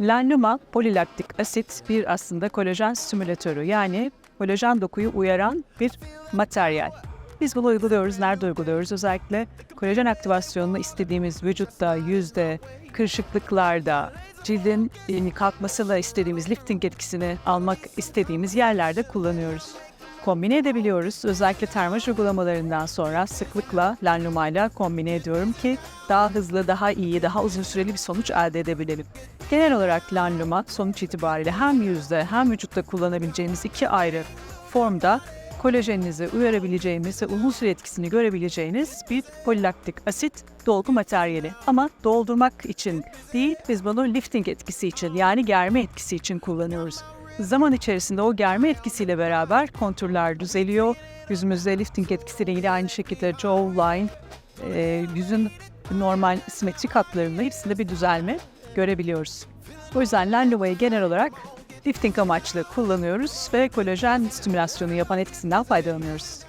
Lanluma polilaktik asit bir aslında kolajen stimülatörü yani kolajen dokuyu uyaran bir materyal. Biz bunu uyguluyoruz. Nerede uyguluyoruz? Özellikle kolajen aktivasyonunu istediğimiz vücutta, yüzde, kırışıklıklarda, cildin e, kalkmasıyla istediğimiz lifting etkisini almak istediğimiz yerlerde kullanıyoruz. Kombine edebiliyoruz. Özellikle termaj uygulamalarından sonra sıklıkla Lanluma ile kombine ediyorum ki daha hızlı, daha iyi, daha uzun süreli bir sonuç elde edebilelim. Genel olarak Lanluma sonuç itibariyle hem yüzde hem vücutta kullanabileceğimiz iki ayrı formda kolajeninizi uyarabileceğimiz ve uzun süre etkisini görebileceğiniz bir polilaktik asit dolgu materyali. Ama doldurmak için değil, biz bunu lifting etkisi için yani germe etkisi için kullanıyoruz. Zaman içerisinde o germe etkisiyle beraber konturlar düzeliyor. Yüzümüzde lifting etkisiyle ilgili aynı şekilde jawline, e, yüzün normal simetrik hatlarında hepsinde bir düzelme görebiliyoruz. O yüzden Lanlova'yı genel olarak lifting amaçlı kullanıyoruz ve kolajen stimülasyonu yapan etkisinden faydalanıyoruz.